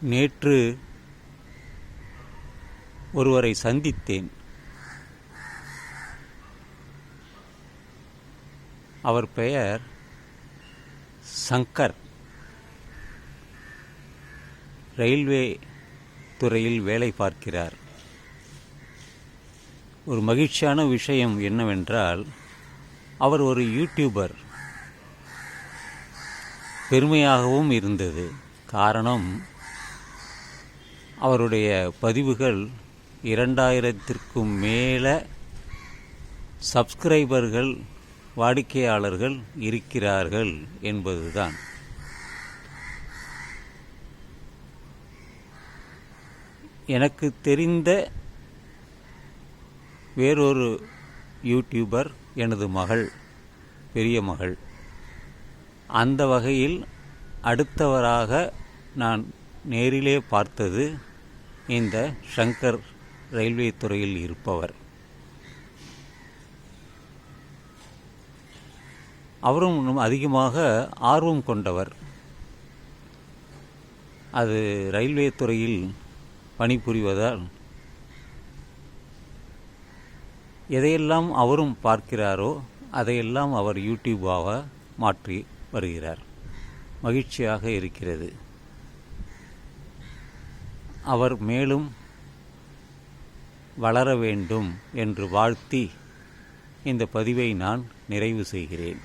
நேற்று ஒருவரை சந்தித்தேன். அவர் பெயர் சங்கர். ரயில்வே துறையில் வேலை பார்க்கிறார். ஒரு மகிழ்ச்சியான விஷயம் என்னவென்றால் அவர் ஒரு யூடியூபர் பெருமையாகவும் இருந்தது. காரணம் அவருடைய பதிவுகள் இரண்டாயிரத்திற்கும் மேலே சப்ஸ்கிரைபர்கள் வாடிக்கையாளர்கள் இருக்கிறார்கள் என்பதுதான். எனக்கு தெரிந்த வேறொரு யூடியூபர் எனது மகள் பெரிய மகள். அந்த வகையில் அடுத்தவராக நான் நேரிலே பார்த்தது இந்த ஷங்கர் ரயில்வே துறையில் இருப்பவர். அவரும் அதிகமாக ஆர்வம் கொண்டவர். அது ரயில்வே துறையில் பணிபுரிவதால் எதையெல்லாம் அவரும் பார்க்கிறாரோ அதையெல்லாம் அவர் யூடியூபாக மாற்றி வருகிறார். மகிழ்ச்சியாக இருக்கிறது. அவர் மேலும் வளர வேண்டும் என்று வாழ்த்தி இந்த பதிவை நான் நிறைவு செய்கிறேன்.